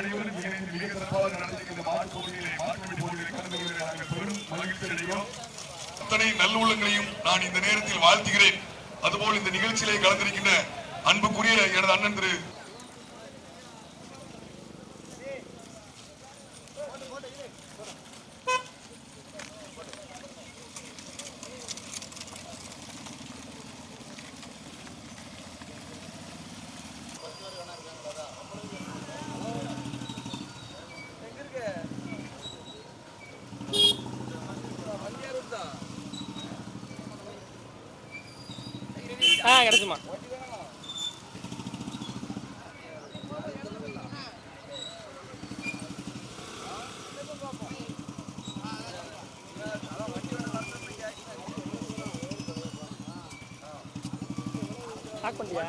அனைவரும் இணைந்து மிக சிறப்பாக நடத்தி இந்த மாட்டு போட்டியிலே மாட்டுவண்டி போட்டியிலே கலந்து கொள்கிற நாங்கள் பெரும் மகிழ்ச்சி அடைகிறோம். அத்தனை நல்லுள்ளங்களையும் நான் இந்த நேரத்தில் வாழ்த்துகிறேன். அதுபோல் இந்த நிகழ்ச்சியிலே கலந்திருக்கின்ற அன்புக்குரிய எனது அண்ணன் திரு ஆ கிடைச்சுமா ஸ்டார்ட் பண்ணியா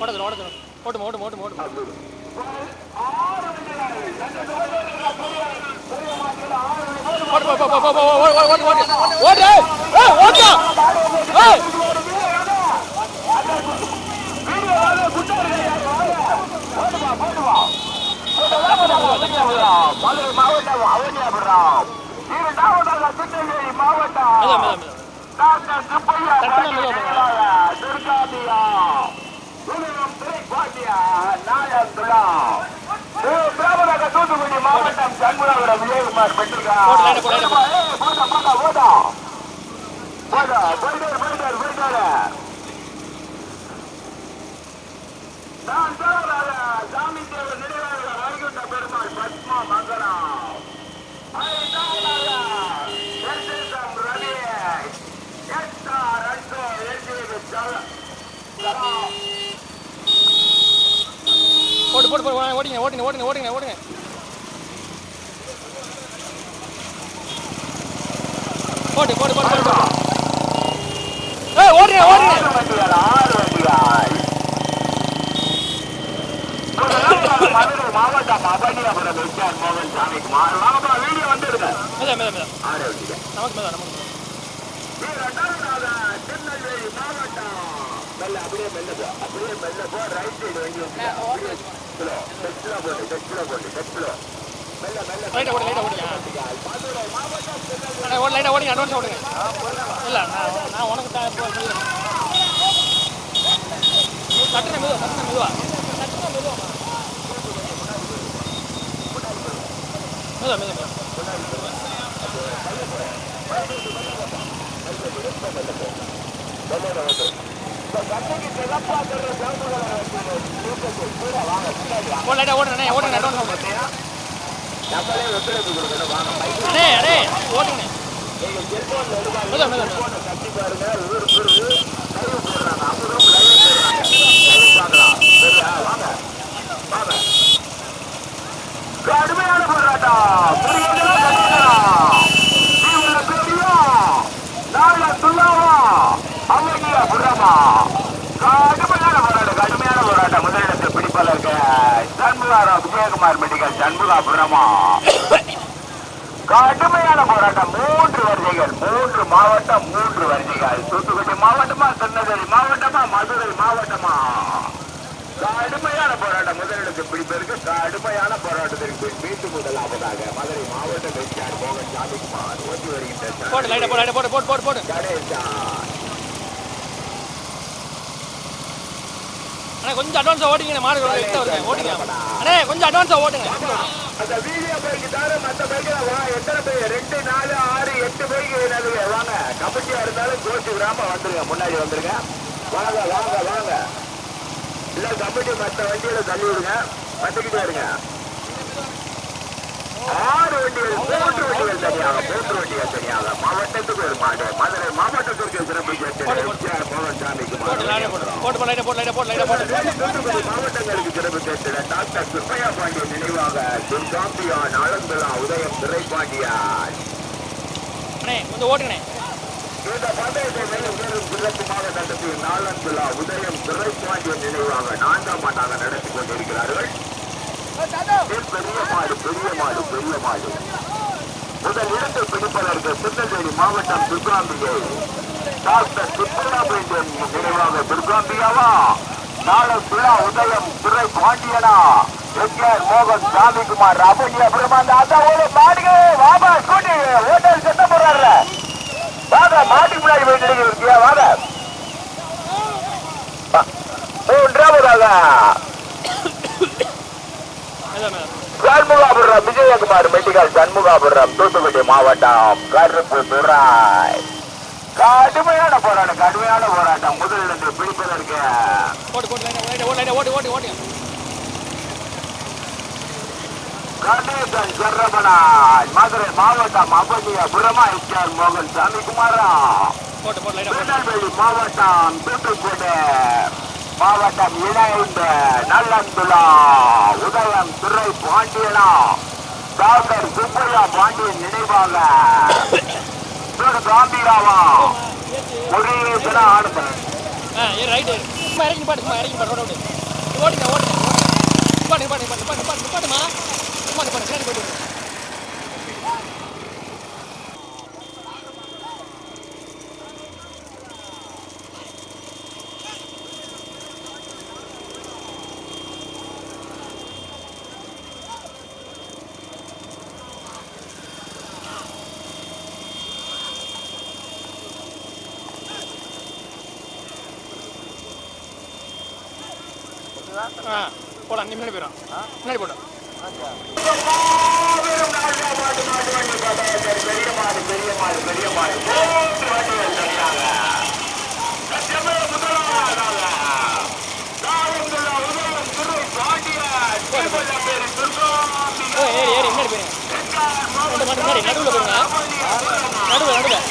ஓடுது ஓடுது ஓட்டுமா ஓட்டுமா ஓட்டுமா ஓட்டுமா ஓடு போ போ போ போ போ ஓடு ஓடு ஓடு ஓடு ஓடு மாவட்டம் அவனியாபுரம் இரண்டாவதாக திருநெல்வேலி மாவட்டம் மெதுவா மெதுவா மெதுவா டாக்டர் சுப்பையா தட்டுனா மெதுவா போங்க. துர்காபியா உலகம் துறை பாட்டியா நாயந்துலா திராவிடக தூத்துக்குடி மாவட்டம் சண்முகபுரம் விஜயகுமார் பெற்றிருக்கார் போயிட்டாரு, போயிட்டாரு, போயிட்டாரு. நான் தேவராக சாமி தேவர் நினைவாக வைகுண்ட பெருமாள் பத்மா மங்கலம் ஐந்தாவதாக எஸ்எஸ்எம் ரவி எஸ்ஆர் அன்சோ எல்ஜிபி சல- சலாம். போடு போடு போடு வாங்க, ஓடிங்க ஓடிங்க ஓடிங்க ஓடிங்க ஓடிங்க போடு போடு போடு போடு முதலாவதாக மதுரை மாவட்டம் அபனியாபுரம் எஸ்ஆர் மோகன் சாமிக்குமார் வாங்கப்பா வீடியோ ஆறு வண்டிகள் நமக்கு மெதுவா நமக்கு திருநெல்வேலி மாவட்டம் மெல்ல அப்படியே மெல்ல போ அப்படியே மெல்ல போ ரைட் சைடு வந்து அப்படியே கிலோ டெஸ்ட்ல போட்டு டெஸ்ட்ல போட்டு டெஸ்ட்ல லைட்டா ஓடு லைட்டா ஓடுங்க ஓடு லைட்டா ஓடுங்க அட்வான்ஸ் ஓடுங்க இல்லை நான் நான் உனக்கு தான் இப்போ சொல்லிடுறேன் மெதுவா கட்டுன மெதுவா கட்டுறேன் மெதுவா. மெதுவா மெதுவா மெதுவா. ஓடுறேன் ஓடுறேன் அட்வான்ஸ் நம்மளே ஒத்துழைப்பு கொடுக்கணும் வாங்க பைக் அண்ணே அண்ணே ஓடுங்க நீங்க செல்போன்ல எடுக்காதீங்க மெதுவா மெதுவா மெதுவா செல்போனை தட்டி பாருங்க ஊர் ஊர் லைவ் போடுறாங்க அப்புறம் லைவ் போடுறாங்க லைவ் பார்க்கலாம் சரியா வாங்க வாங்க கடுமையான போராட்டம் புரியல பெரியா நாள துல்லாவா அமைதியா புறமா கடுமையான போராட்டம் கடுமையான போராட்டம் முதலிடத்தை பிடிப்பதற்கு சண்முகாராம் விஜயகுமார் மெடிக்கல் சண்முகாபுரமா? கடுமையான போராட்டம். மூன்று வரிசைகள் மூன்று மாவட்டம் மூன்று வரிசைகள் தூத்துக்குடி மாவட்டமா திருநெல்வேலி மாவட்டமா மதுரை மாவட்டமா? கடுமையான போராட்டம். முதலிடத்தை பிடிப்பதற்கு கடுமையான போராட்டத்திற்கு மீண்டும் முதலாவதாக மதுரை மாவட்ட வெற்றியார் மோகன் சாமிக்குமார் ஓட்டி வருகின்ற போடு லைட்டா போடு லைட்டா போடு போடு போடு போடு கணேசா அண்ணா கொஞ்சம் அட்வான்ஸாக ஓட்டிங்க மாடு எடுத்து வருங்க ஓட்டிங்க அண்ணே கொஞ்சம் அட்வான்ஸாக ஓட்டுங்க. அந்த வீடியோ பைக்கு தவிர மற்ற பைக்கில் வா எத்தனை பைக் ரெண்டு நாலு ஆறு எட்டு பைக்கு என்னதுங்க வாங்க. கமிட்டியா இருந்தாலும் கோச்சு கிராமம் வந்துருங்க. முன்னாடி வந்துருங்க. வாங்க வாங்க வாங்க. இல்லை கமிட்டி மற்ற வண்டியில் தள்ளி விடுங்க. வந்துக்கிட்டே இருங்க. ஆறு வண்டிகள் மூன்று வண்டிகள் தனியாக மூன்று வண்டிகள் தனியாக மாவட்டத்துக்கு ஒரு மாடு மதுரை மாவட்டத்திற்கு சிறப்பு கேட்டு எம்ஜிஆர் சாமிக்கு மாவட்டங்களுக்கு சிறப்பு கேட்டு டாக்டர் சுப்பையா பாண்டியன் நினைவாக துர்காம்பியான் ஆலந்துலா உதயம் துரைப்பாண்டியான் அண்ணே கொஞ்சம் ஓட்டுங்கண்ணே இந்த பந்தயத்தை மேலும் சிறப்புமாக நடத்தி நாளந்துலா உதயம் துறைப்பாண்டிய நினைவாக நான்காம் ஆண்டாக நடத்தி கொண்டிருக்கிறார்கள் பெரிய மாடு பெரிய மாடு பெரிய மாடு முதல் இடத்தை பிடிப்பதற்கு திருநெல்வேலி மாவட்டம் துர்காம்பிகை டாக்டர் சுப்பராமலிங்கம் நினைவாக துர்காம்பிகாவா சுழா உதயம் துறை பாண்டியனா எஸ்ஆர் மோகன் சாமிக்குமார் அபுண்ணியபுரம் அந்த அதான் ஒரு மாடுங்க வாபா கூட்டி ஹோட்டல் செத்த போறாருல வாங்க மாட்டுக்கு முன்னாடி போய் நினைக்கிறீங்க வாங்க வா. மூன்றாவதாக சண்முகாபுரம் விஜயகுமார் மெடிக்கல் சண்முகாபுரம் தூத்துக்குடி மாவட்டம் கருப்பு துறாய் கடுமையான போராட்டம் கடுமையான போராட்டம். முதலிடத்தை பிடிப்பதற்கு. கணேசன் சரவணன் மதுரை மாவட்டம் அபனியபுரமா எஸ்ஆர் மோகன் லைனா போட்டு திருநெல்வேலி மாவட்டம் தூத்துக்குடி மாவட்டம் இணைந்த நல்லந்துலா பாண்டியனா டாக்டர் சுப்பையா பாண்டியன் நினைவாக. திரு காந்திராவா? முருகேசன ஆடுதல் ஆ ஏ ரைட்டு சும்மா இறங்கி பாட்டு சும்மா இறங்கி பாட்டு ஓடுங்க ஓடுங்க ஓட்டுங்க பாட்டு பாட்டு பாட்டு பாட்டு பாட்டு பாட்டுமா சும்மா பாட்டு பின்னாடி போயிட்டு ஆ போலாம் நீ முன்னாடி போயிடும் முன்னாடி போட்டோம் பெரிய மாடு பெரிய மாடு பெரிய மாடு ரெண்டு நடுவில் நடுவில் நடுவில்.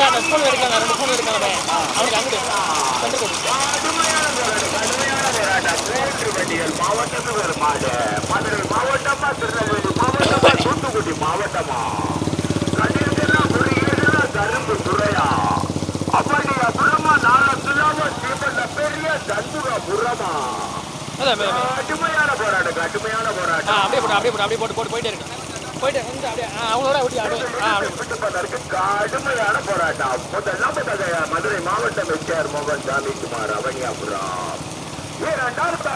அந்த ஸ்பூன் எடுக்காங்க ரெண்டு ஸ்பூன் எடுக்காங்க பையன். அவனுக்கு அங்கிட்டு சென்று கொடுத்து கடுமையான போராட்டம். மூன்று வண்டிகள் மாவட்டத்துக்கு ஒரு மாடு மதுரை மாவட்டமா திருநெல்வேலி மாவட்டமா தூத்துக்குடி மாவட்டமா? கண்டிருந்தெல்லாம் முருகேசனா கரும்பு துறையா அப்படியா புறமா நாளத்துலாம தீபந்த பெரிய தந்துகா புறமா? கடுமையான போராட்டம் கடுமையான போராட்டம். அப்படியே போட்டு அப்படியே போட்டு அப்படியே போட்டு போட்டு போயிட்டே இருக்கு. போயிட்டு இந்த அப்படியே ஆ அவங்களோட அப்படியே அப்படியே கடுமையான போராட்டம். முதலாவதாக மதுரை மாவட்டம் எஸ்ஆர் மோகன் சாமிக்குமார் அவனியாபுரம். இரண்டாவது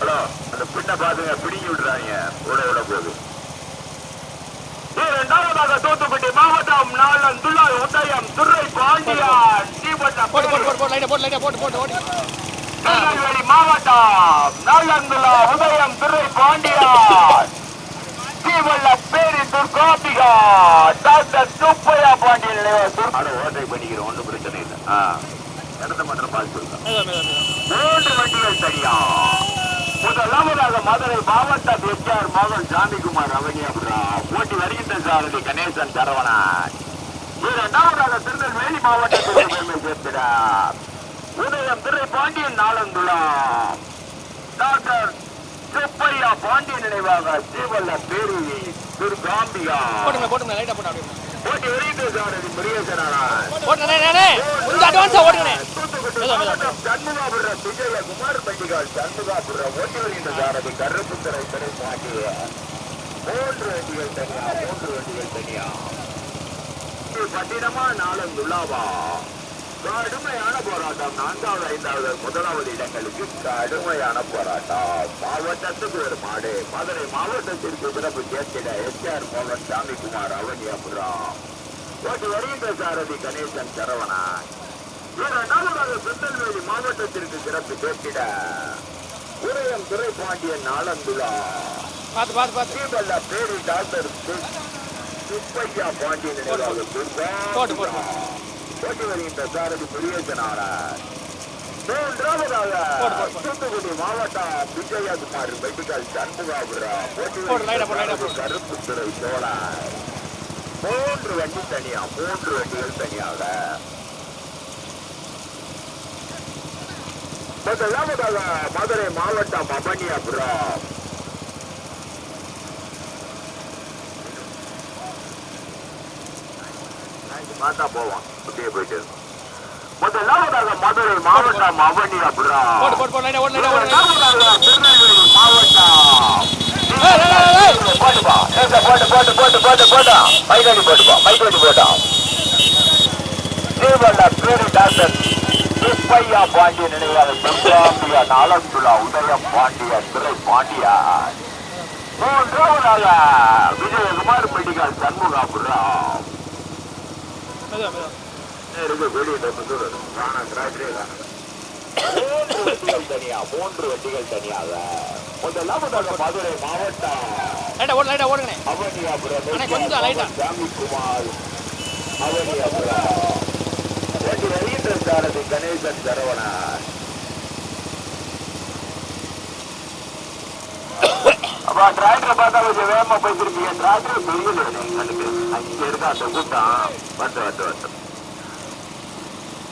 ஹலோ அந்த பின்ன பாத்துங்க பிடிங்கி விடுறாங்க ஓட விட போகுது. இரண்டாவதாக தூத்துக்குடி மாவட்டம் நாளன் துள்ளாய் உதயம் துறை பாண்டியான். தீபட்ட போட்டு போட்டு போட்டு போட்டு போட்டு போட்டு போட்டு ஓடி. திருநெல்வேலி மாவட்டம் நல்லந்துலா உதயம் துறை பாண்டியான். தீவல்ல பேரி துர்காபிகா டாக்டர் சுப்பையா பாண்டியன். ஓட்டை பண்ணிக்கிறோம் ஒன்றும் பிரச்சனை இல்லை. அதான், அதான். மூன்று வண்டிகள் சரியா? முதலாவதாக மதுரை மாவட்டம் எஸ்ஆர் மோகன் சாமிக்குமார் அவனியாபுரா போட்டி வருகின்ற சாரதி கணேசன் சரவணன். இரண்டாவதாக திருநெல்வேலி மாவட்டத்திற்கு பெருமை சேர்க்கிறார். உதயம் திரை பாண்டியன் நாளந்துளா டாக்டர் சுப்பையா பாண்டியன் நினைவாக ஸ்ரீவல்ல பேரி துர்காம்பிகா போட்டுங்க போட்டுங்க லைட்டா போட்டு அப்படியே சண்முகாபுரம் பண்டிகால் சண்முகாபுரம் ஓட்டி வருகின்ற சாரதி கருப்புத்துறை துறை பாண்டிய மூன்று வண்டிகள் தனியா மூன்று வண்டிகள் தனியா. பட்டினமா நாளந்துள்ளாவா கடுமையான போராட்டம். நான்காவது ஐந்தாவது முதலாவது இடங்களுக்கு கடுமையான போராட்டம். மாவட்டத்துக்கு ஒரு மாடு. மதுரை மாவட்டத்திற்கு சிறப்பு சேர்த்திட எஸ்ஆர் மோகன் சாமிக்குமார் அவனியாபுரம் ஓட்டி வருகின்ற சாரதி கணேசன் சரவணன். இரண்டாவதாக திருநெல்வேலி மாவட்டத்திற்கு சிறப்பு சேர்த்திட உதயம் துறை பாண்டியன் நாளந்துலா பார்த்து பார்த்து பார்த்து. ஸ்ரீபல்ல பேரு டாக்டர் சுப்பையா பாண்டியன் போட்டு. போட்டி வருகின்ற சாரதி முருகேசனாரன் மூன்றாவதாக. தூத்துக்குடி மாவட்டம் விஜயகுமார் மெடிக்கல் சண்முகாபுரம் போட்டு. கருப்புத்துறை சோழன் மூன்று வண்டி தனியா மூன்று வண்டிகள் தனியாக முதலாவதாக மதுரை மாவட்டம் அபனியாபுரம் பார்த்தா போவோம் அப்படியே போயிட்டு. முதலாவதாக மதுரை மாவட்டம் அவனி அப்படின்னா மாவட்டம். போட்டுப்பா. போட்டு போட்டு போட்டு போட்டு போட்டா. மைதானி போட்டுப்பா மைதானி போட்டான் ஸ்ரீவல்ல டாக்டர் சுப்பையா பாண்டிய நினைவாக செம்பாம்பியா உதய பாண்டியா திரை பாண்டியா. மூன்றாவதாக விஜயகுமார் மெடிக்கல் சண்முகாபுரம் தனியா மூன்று வண்டிகள் தனியாக முதலாவதாக மதுரை மாவட்டம். ஓடுங்க அவனியாபுரம் சாமிக்குமார். அவனியாபுரம். ரவீந்திரன் சாரதி கணேசன் சரவணன். அப்பா டிராக்டர் பார்த்தா கொஞ்சம் வேகமா போயிருக்கீங்க டிராக்டர் பெரியது. எங்களுக்கு அங்க இருக்க அந்த கூட்டம் வந்து வந்து வந்து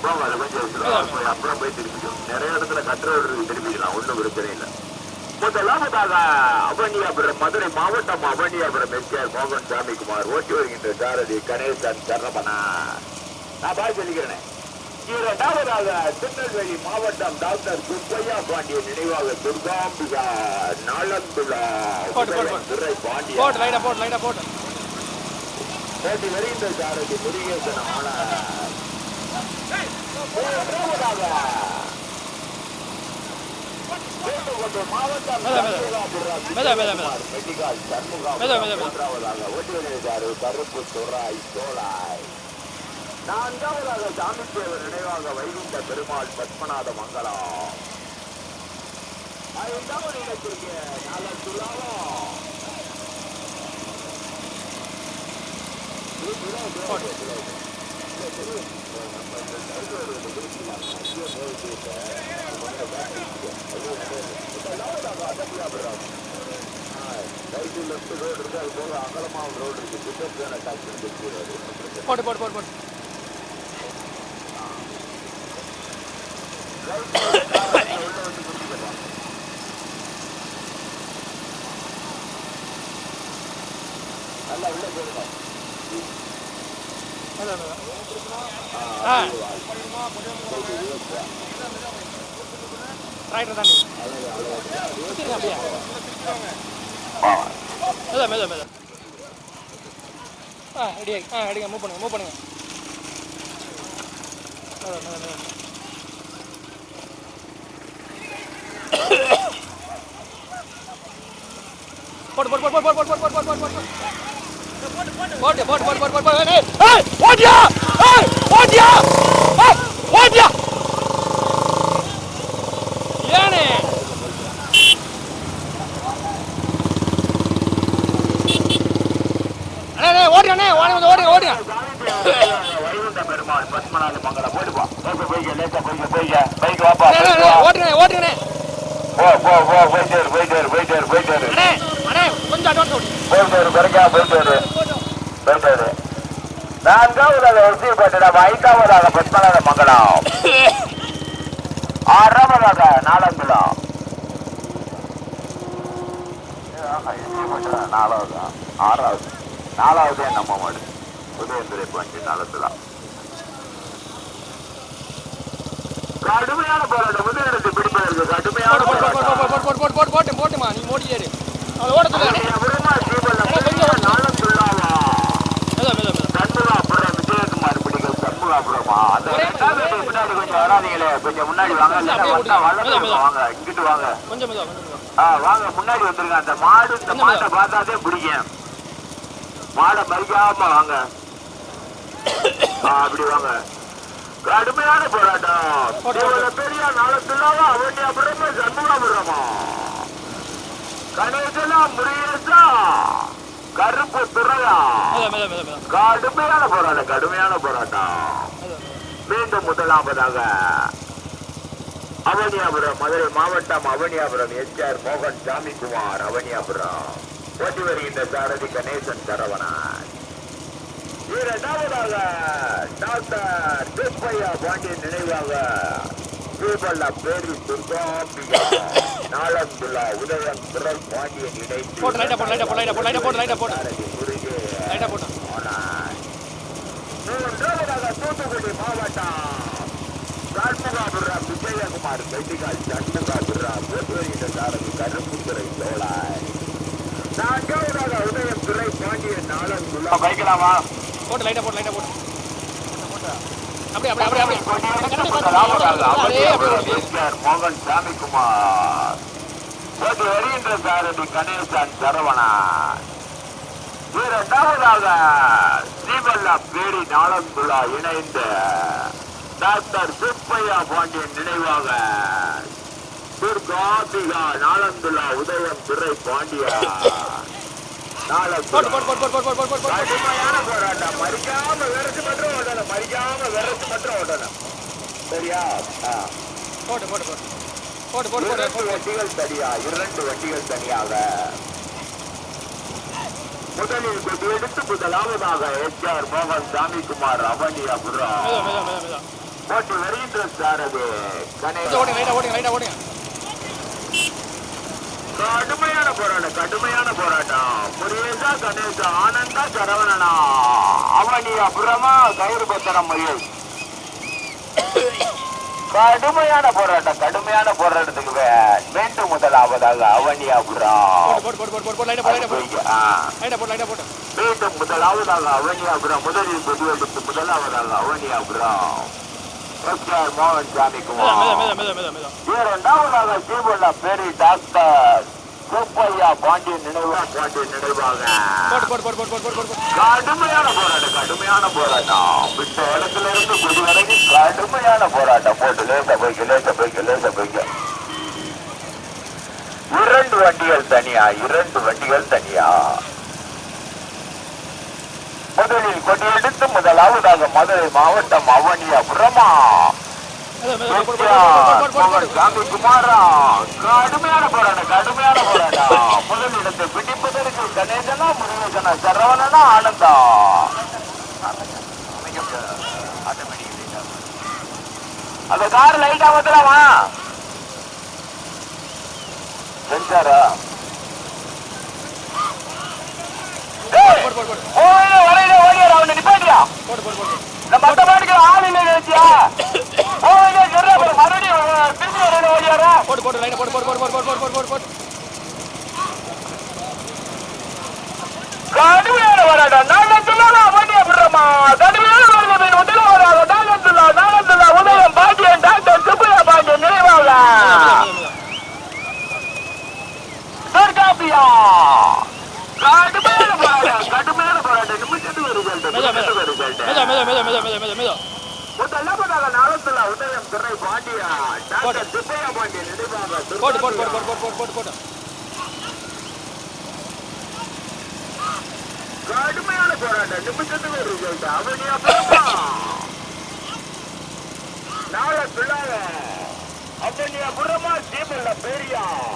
போங்க கொஞ்சம் அப்புறம் போய் திருப்பிக்கும் நிறைய இடத்துல கட்டுரை இருக்கு திருப்பிக்கலாம் ஒன்றும் பிரச்சனை இல்லை. முதலாவதாக அவனியாபுரம் மதுரை மாவட்டம் அவனியாபுரம் எஸ்கேஆர் மோகன் சாமிக்குமார் ஓட்டி வருகின்ற சாரதி கணேசன் சரவணா. நான் பாய் சொல்லிக்கிறேன். திருநெல்வேலி மாவட்டம் டாக்டர் சுப்பையா பாண்டிய நினைவாக துர்காம்பிகா நலந்துலா துரை பாண்டிய. போட்டி வருகின்ற சாரதி முருகேசன் மாவட்டம் சண்முகம் மூன்றாவதாக ஒட்டி வருகின்றார் கருப்பு துராய் தோலாய் நான்காவதாக தேவர் நினைவாக வைகுண்ட பெருமாள் பத்மநாத மங்களா? ஐந்தாவது இடத்திற்கு நலத்துலாவா போடு போடு போடு போடு. மெதுவா தாண்டி சுத்திருங்க மெதுவா மெதுவா மெதுவா ஆ ரெடி ஆ ரெடிங்க மூவ் பண்ணுங்க மூவ் பண்ணுங்க. மெதுவா மெதுவா மெதுவா போட்டு போட்டு போட்டு போட்டு போட்டு போட்டு போட்டு போட்டு போட்டு போட்டு போட்டு போட்டு போட்டு போட்டு போட்டு ஏய் ஓடியா ஏய் ஓடியா ஏய் ஓடியா ஏனே அண்ணே ஓடுறே ஓடுங்க ஓடுங்க வைகுண்ட பெருமாள் பத்மநாத மங்கலம் போயிடுப்பா போய் லேசா போய்க்க போய்க்க பைக் வாப்பா ஓடுங்க ஓடுங்க போ போ போ போயிட்டு இரு, போயிட்டு இரு, போயிட்டாரு பெருக்கா போயிட்டாரு போயிட்டாரு நான்காவதாக ஒசி பட்டினம் ஐந்தாவதாக பத்மநாத மங்கலம் ஆறாவதாக நாலங்குளம் நாலாவது ஆறாவது நாலாவது நம்ம மாடு உதயந்துரை பஞ்சு நாலத்துலாம் கடுமையான போராட்டம் முதலிடத்தை பிடிப்பதற்கு கடுமையான போராட்டம் போட்டு போட்டு போட்டு போட்டுமா நீ மோடி ஏறு அதை கொஞ்சம் முன்னாடி வாங்க. வாங்க. இங்கிட்டு வாங்க. ஆ வாங்க. முன்னாடி வந்துருங்க. அந்த மாடு இந்த மாட்டை பார்த்தாதே பிடிக்கும் மாடை மறிக்காம வாங்க. ஆ அப்படி வாங்க. கடுமையான போராட்டம். பெரிய நாளத்துலாவா அவனி அப்புறமா சண்முகாபுரமா கணேசனா முருகேசா கருப்பு துறையா கடுமையான போராட்டம் கடுமையான போராட்டம். மீண்டும் முதலாவதாக அவனியாபுரம் மதுரை மாவட்டம் அவனியாபுரம் எஸ்ஆர் மோகன் சாமிக்குமார் அவனியாபுரம். ஓட்டி வருகின்ற சாரதி கணேசன் சரவணன். இரண்டாவதாக டாக்டர் திருப்பையா பாண்டியன் நினைவாக ஸ்ரீபல்லா பேரி துர்காம்பிகா. நாளந்துலா உதயம் துறை பாண்டியன் இணைத்து போட்டு லைட்டா போட்டு லைட்டா போட்டு லைட்டா போட்டு லைட்டா போட்டு லைட்டா போட்டு சாரதி முருகே லைட்டா போட்டு ஆனாய். மூன்றாவது தூத்துக்குடி மாவட்டம் காட்டுகாதுரா விஜயகுமார் வெட்டிகால் சண்முகாதுரா போட்டுவருகின்ற சாரதி கரும்புத்துறை தோழாய் நான்காவதாக உதயம் துறை பாண்டிய நாளன் குலா வைக்கலாமா போட்டு லைட்டா போட்டு லைட்டா போட்டு மோகன் சாரதி கணேசான் சரவணா இரண்டாவதாக ஸ்ரீவல்லா பேடி நாளந்துள்ளா இணைந்த டாக்டர் சுப்பையா பாண்டியன் நினைவாக. துர்காபிகா நாளந்துலா உதயம் துறை பாண்டியா. கடுமையான போராட்டம். மறிக்காம விரட்டு மட்டும் மறிக்காம விரட்டு மட்டும் சரியா? ஆ. போட்டு போட்டு போட்டு போட்டு போட்டு போட்டு இரண்டு வண்டிகள் தனியா இரண்டு வண்டிகள் தனியாக. முதலில் எடுத்து முதலாவதாக எச் ஆர் மோகன் மெதுவா மெதுவா மெதுவா மெதுவா. போட்டு வருகின்ற சார் அது. ஓடுங்க ஓடுங்க லைட்டா ஓடுங்க. கடுமையான போராட்டம் கடுமையான போராட்டம். புரியேசா கணேசா ஆனந்தா சரவணனா. அவனி அப்புறமா கயிறு பத்திரம் மயில். கடுமையான போராட்டம் கடுமையான போராட்டத்துக்கு மீண்டும் முதலாவதாக அவனி அபுரம் மீண்டும் முதலாவதாக அவனி அபுரம் முதலில் முதலாவதாக அவனி அபுரம் எஸ்ஆர் மோகன் சாமி இரண்டாவதாக சீபுள்ள பேரி டாக்டர் சுப்பையா பாண்டியன் நினைவா பாண்டியன் நினைவாக. கடுமையான போராட்டம் கடுமையான போராட்டம். விட்ட இடத்துல இருந்து குடி வரைக்கும் கடுமையான போராட்டம். போட்டு லேச போய்க்க லேச போய்க்க லேச போய்க்க. இரண்டு வண்டிகள் தனியா இரண்டு வண்டிகள் தனியா. முதலில் கொடியெடுத்து முதலாவதாக மதுரை மாவட்டம் அவனியாபுரமா சாமி குமாரா கடுமையான போராட்டம் கடுமையான போராட்டம். முதலிடத்தை பிடிப்பதற்கு கணேசனா முருகேசனா சரவணனா ஆனந்தா. அந்த கார் லைட்டா வந்துடலாமா போட்டு போட்டு போட்டு ஓடி வரையில ஓடியாரா அவனை நிப்பாட்டியா போட்டு போட்டு மத்த மாட்டுக்கு ஆள் இல்லை நினைச்சியா மறுபடியும் ஓடியாரா போட்டு போட்டு லைட்டா போட்டு போட்டு போட்டு போட்டு போட்டு போட்டு போட்டு போட்டு கடுமையான போராட்டம் நாகத்துல்லா வண்டிய விடுறமா கடுமையான போராட்டம் முதல்ல வராங்க நாகத்துல்லா நாகத்துல்லா உதயம் பாண்டியன் டாக்டர் சுப்பையா பாண்டியன் நினைவாக துர்காபியா கடுமையான போராட்டம் கடுமையான போராட்டம் நிமிஷத்துக்கு ஒரு ரிசல்ட் மெதுவா நிமிஷத்துக்கு ஒரு மெதுவா ரிசல்ட் மெதுவா மெதுவா மெதுவா மெதுவா மெதுவா மெதுவா போட்டு போட்டு போட்டு. போட்டு போட்டு போட்டு போட்டு கடுமையான போராட்டம் நிமிஷத்துக்கு ஒரு ரிசல்ட் அவனியா நாளை பிள்ளால அவனியா புறமா சீமல்ல பெரியா கணேசனா முருகேசனா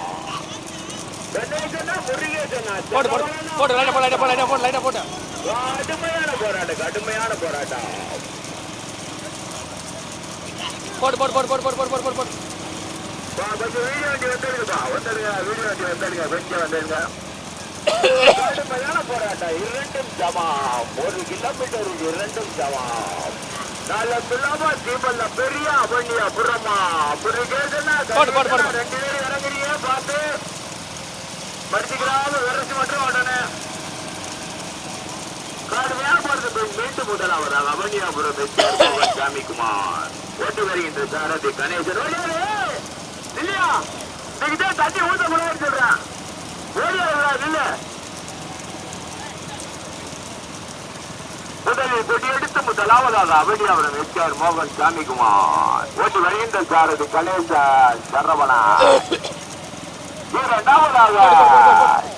போட்டு போட்டு போட்டு லைட்டா போட்டு லைட்டா போட்டு லைட்டா போட்டு லைட்டா போட்டு கடுமையான போராட்டம் கடுமையான போராட்டம் போட்டு போட்டு போட்டு போட்டு போட்டு போட்டு போட்டு போட்டு பா, கொஞ்சம் வீடியோ வண்டி வந்துருக்குப்பா வந்துருங்க வீடியோ வண்டி வந்துருங்க கொஞ்சம் வந்துருங்க கடுமையான போராட்டம் இரண்டும் சமம் ஒரு இரண்டும் சமம் நல்ல பிள்ளாமா தீபல்ல பெரிய அவனியா புறமா புரிகேதுன்னா போட்டு, போட்டு, போட்டு. ரெண்டு பேரும் இறங்குறீங்க பார்த்து மடிச்சுக்கிறாம விரைச்சு மட்டும் உடனே கடுமையான போறது மீண்டும் முதலாவது அவனியாபுரம் சாமிக்குமார் ஓட்டு வருகின்ற சாரதி கணேசன். இல்லையா இன்னைக்கு தண்ணி ஊத்த முடியாது சொல்றேன். ஓடியா இல்ல முதலில் கொடியெடுத்து முதலாவதாக அவனியாபுரம் எச்ஆர் மோகன் சாமிக்குமார் ஓட்டு வருகின்ற சாரதி கணேசன் சரவணா. இரண்டாவதாக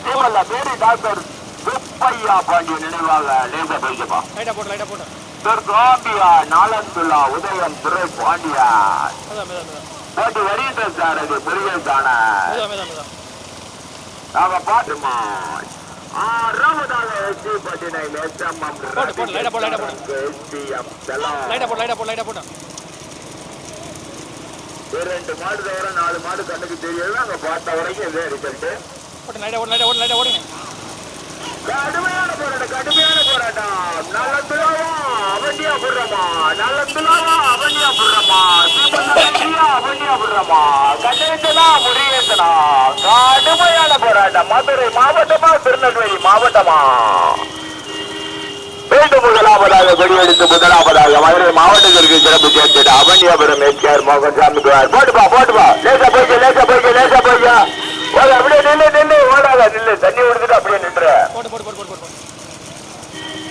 சீமல்ல பேரி டாக்டர் சுப்பையா பாண்டிய நினைவாக லேசா போய்க்கப்பா தெற்காம்பியா நாலந்துலா உதயம் துறை பாண்டியா. போட்டு வருகின்ற சார் அது பெரியல் தானே நாம பாட்டுமா? ஆறாவதாக போட்டு பட்டினை போட்டு எஸ்டிஎம் செலாம் போட்டு இரண்டு மாடு தவிர நாலு மாடு கண்ணுக்கு தெரியாது. அங்க பார்த்த வரைக்கும் இதே ரிசல்ட் கடுமையான போராட்டம் கடுமையான போராட்டம். நல்ல துலாவா அவண்டியா புடுறமா நல்ல துலாவா அவண்டியா புடுறமா அவண்டியா புடுறமா கண்டேசனா முருகேசனா. கடுமையான போராட்டம். மதுரை மாவட்டமா திருநெல்வேலி மாவட்டமா? மீண்டும் முதலாவதாக கொடியெடுத்து முதலாவதாக மதுரை மாவட்டத்திற்கு சிறப்பு சேர்த்தது அவனியாபுரம் எஸ்ஆர் மோகன் சாமி போட்டுப்பா போட்டுப்பா. லேசா போய்க்க லேசா போய்க்க லேசா போய்க்க. ஓட அப்படியே நில்லு நில்லு. ஓடாத நில்லு. தண்ணி கொடுத்துட்டு அப்படியே நின்று.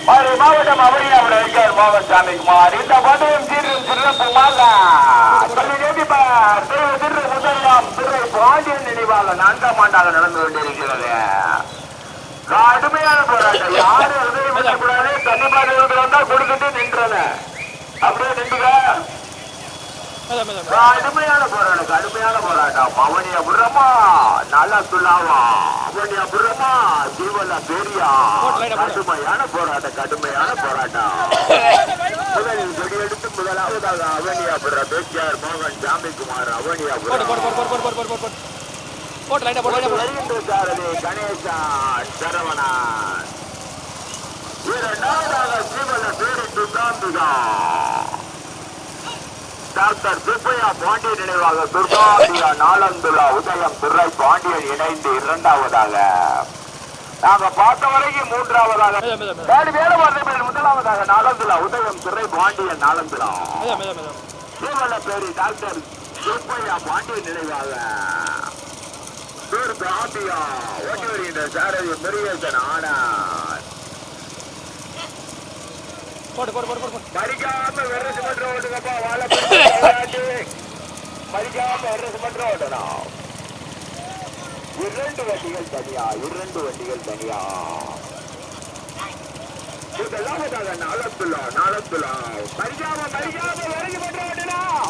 மதுரை மாவட்டம் அவனியாபுரம் மோகன் சாமி குமார். இந்த பதவியும் சீரும் சிறப்புமாக திரு திரு முதலாம் திரு பாண்டியன் நினைவாக நான்காம் ஆண்டாக நடந்து கொண்டிருக்கிறது. கடுமையான போராட்டம் யாரும் பண்ணக்கூடாது தண்ணி பாதைகளுக்கு வந்தா கொடுத்துட்டு நின்றன. அப்படியே நின்றுங்க கடுமையான போராட்டம் கடுமையான போராட்டம். அவனிய புறமா நல்லா துல்லாவா அவனிய புறமா ஜீவன பெரியா? கடுமையான போராட்டம் கடுமையான போராட்டம். முதலில் கொடியெடுத்து முதலாவதாக அவனியாபுரம் பேச்சியார் மோகன் சாமிக்குமார் போட்டு அவனியாபுரம் போட்டு லைட்டா போட்டு வருகின்ற சாரதி கணேசா சரவணா. இரண்டாவதாக சீமல பேரி துர்காம்பிகா. டாக்டர் சுப்பையா பாண்டியன் நினைவாக துர்காம்பிகா நாலந்துலா உதயம் துறை பாண்டியன் இணைந்து இரண்டாவதாக. நாங்க பார்த்த வரைக்கும் மூன்றாவதாக. வேறு வேலை பார்த்த முதலாவதாக நாலந்துலா உதயம் துறை பாண்டியன் நாலந்துலா சீமல பேரி டாக்டர் சுப்பையா பாண்டியன் நினைவாக. தூர் பிராந்தியா ஓட்டி வருகின்ற சாரதி முருகேசன் ஆனார். மறிக்காம வெரசு மன்ற ஓட்டுங்கப்பா வாழப்பட்டு மறிக்காம வெரசு மன்ற ஓட்டணும் இரண்டு வண்டிகள் தனியா இரண்டு வண்டிகள் தனியா. இதெல்லாம் நாளத்துலா நாளத்துலா மறிக்காம மறிக்காம வெரசு மன்ற ஓட்டணும்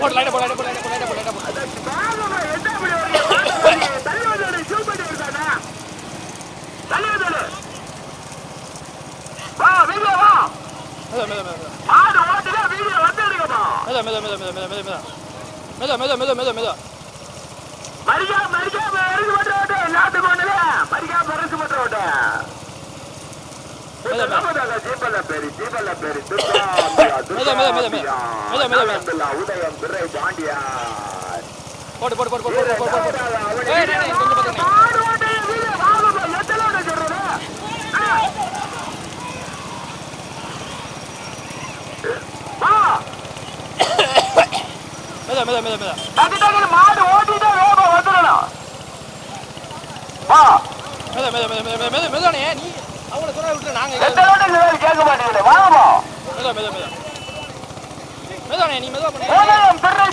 போடு லைட் போடு லைட் போடு லைட் போடு லைட் போடு லைட் போடு. மெதுவா மெதுவா மெதுவா மெதுவா. மெதுவா மரியா மரியா மருந்து பண்ற ஓட்டம் எல்லாத்துக்கும் ஒண்ணுல மரியா மருந்து பண்ற ஓட்டம் போட்டு போட்டு போட்டு போட்டு போட்டு போட்டு மெத மெத மெத மெத அதுதான் மாடு ஓடிட்டே வேகம் வந்துடலாம் வா மெத மெத மெத மெத மெத மெதனே நீ கேட்க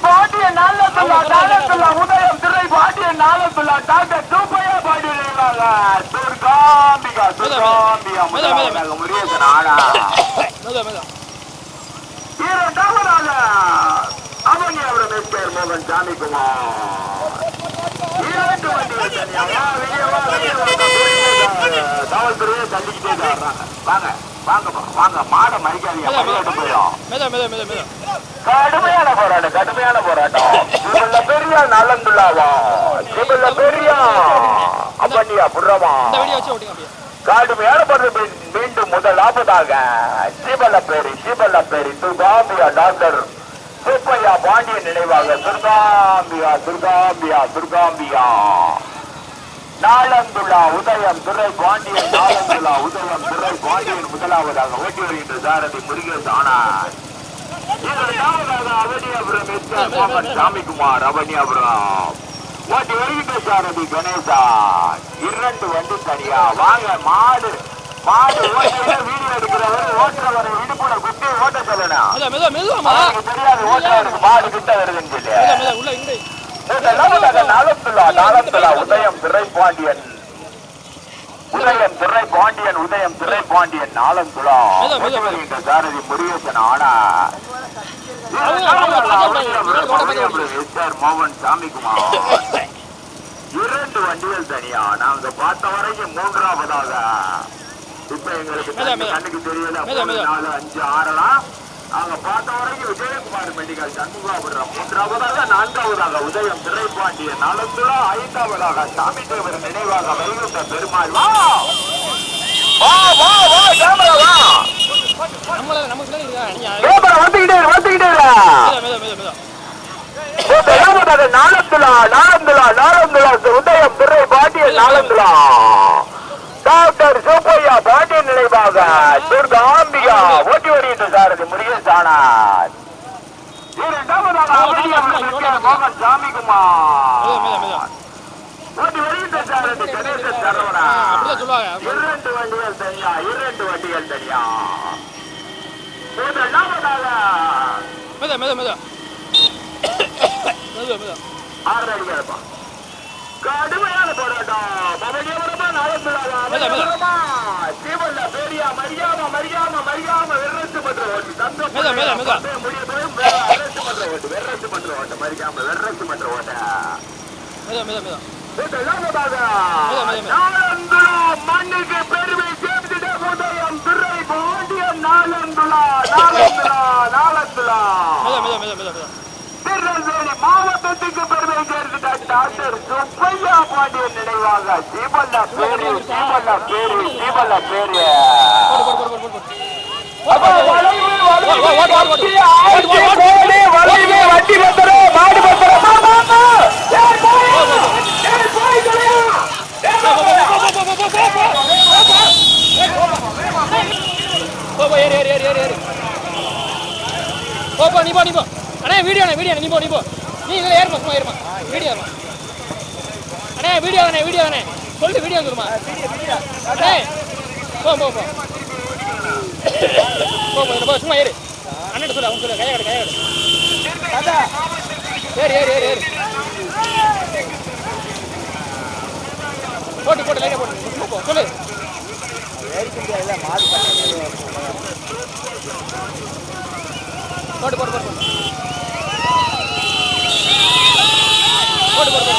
பாட்டிய நல்ல சொல்லா தாழ சொல்லா உதயம் திரை பாட்டிய நாள சொல்லா டாக்டர் தூப்பையா பாடிடுறாங்க துர்காம்பிகா துர்காம்பிகா முதலாக முருகேசன் ஆடா இரண்டாவதாக அவங்க அவரோட பேர் மோகன் சாமி குமார் இரண்டு வண்டிகள் வெளியே வா வெளியே வா வாங்க வாங்க வாங்க மாட மறிக்காதீங்க கடுமையான போராட்டம் கடுமையான போராட்டம். திருமல்ல பெரியா நலந்துள்ளாவா திருமல்ல பெரியா அப்பண்டியா புறவா? கடுமையான போராட்டம். மீண்டும் முதலாவதாக சிவலப்பேரி சிவலப்பேரி துர்காம்பியா டாக்டர் சுப்பையா பாண்டிய நினைவாக துர்காம்பியா துர்காம்பியா துர்காம்பியா நாளந்துலா உதயம் துறை பாண்டியன் நாளந்துலா உதயம் துறை பாண்டியன் முதலாவதாக ஓட்டி வருகின்ற சாரதி முருகேஷ் ஆனார். அவனியாபுரம் சாமிக்குமார் அவனியாபுரம். ஓட்டி வருகின்ற சாரதி கணேசா இரண்டு வண்டி தனியா வாங்க மாடு மாடு ஓட்டுற வீடியோ எடுக்கிறவர் ஓட்டுறவரை விடுப்புல குத்தி ஓட்ட சொல்லணும். தெரியாது ஓட்டுறவருக்கு மாடு கிட்ட வருதுன்னு சொல்லி. உதயம் திரை பாண்டியன் உதயம் திரை பாண்டியன் உதயம் திரை பாண்டியன் நாளம் துளா சாரதி முருகேசன் ஆனா மோகன் சாமிக்குமார் இரண்டு வண்டிகள் தனியா நாங்க பார்த்த வரைக்கும் மூன்றாவதாக இப்ப எங்களுக்கு கண்ணுக்கு தெரியல அஞ்சு ஆறலாம் அங்க பார்த்த வரைக்கும் விஜயகுமார் மெடிக்கல் சண்முகாபுரம் மூன்றாவதாக நான்காவதாக உதயம் திரைப்பாண்டிய நாலந்துலா ஐந்தாவதாக சாமி தேவர் நினைவாக வைகுண்ட பெருமாள். வா! வா வா வா கேமரா வா! நீங்க வந்துகிட்டே வந்துகிட்டே நாலந்துலா நாலந்துலா நாலந்துலா உதயம் திரை பாண்டிய நாலந்துலா டாக்டர் சுப்பையா பாண்டிய நினைவாக துர்காம்பிகா மோகன் சாமிக்குமார் ஓட்டி வருகின்ற சாரதி கணேசன் சரவணா. இரண்டு வண்டிகள் தனியா இரண்டு வண்டிகள் தனியா. மெத மெத மெத மெத மெத கடுமையான போராட்டம். மண்ணுக்கு பெருமை சேர்த்துட்டே உதயம் துறை போண்டிய நாலந்துலா நாலந்துலா நாலந்துலா திருநெல்வேலி மாவட்டத்துக்கு பெருமை சேர்ந்த டாக்டர் சுப்பையா பாண்டிய நினைவாக சீமல்லா பேரு சீமல்லா பேரு சீமல்லா பேரு வண்டி பத்திரம் மாடு பத்திரம் ஏறி ஏறி ஏறி ஏறி போப்பா நீ பா நீ பா அண்ணே வீடியோ வீடியோ நீ போ நீ போ. நீ இதில் ஏறுமா சும்மா ஏறுமா. வீடியோ ஏறுமா. அண்ணே. வீடியோ தானே வீடியோ தானே சொல்லு வீடியோ சொல்லுமா அண்ணே. போ போ போ. போ போ போ சும்மா ஏறு. அண்ணன் சொல்லு அவன் சொல்லு கையாடு கையாடு ஏறு ஏறு ஏறு ஏறு. போட்டு போட்டு லைட்டா போட்டு. போ, சொல்லு. போட்டு போட்டு போட்டு போட்டு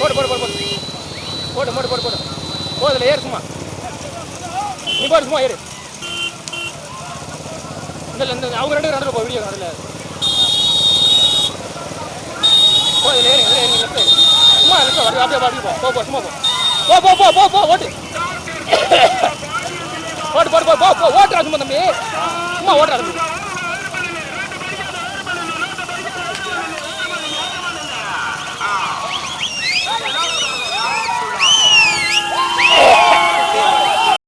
போட்டு போட்டு போட்டு போட்டு போட்டு போட்டு போட்டு போதில் ஏறு சும்மா. நீ போடு சும்மா ஏறு. இந்த இந்த அவங்க ரெண்டு ரெண்டு போ வீடியோ அதில் போதில் ஏறு இதில் ஏறு லெஃப்ட் சும்மா லெஃப்ட் வரது அப்படியே அப்படியே போ. போ போ சும்மா போ. போ போ போ போ போ ஓட்டு. போட்டு போட்டு போ போ போ ஓட்டுறா சும்மா தம்பி. சும்மா ஓட்டுறா தம்பி.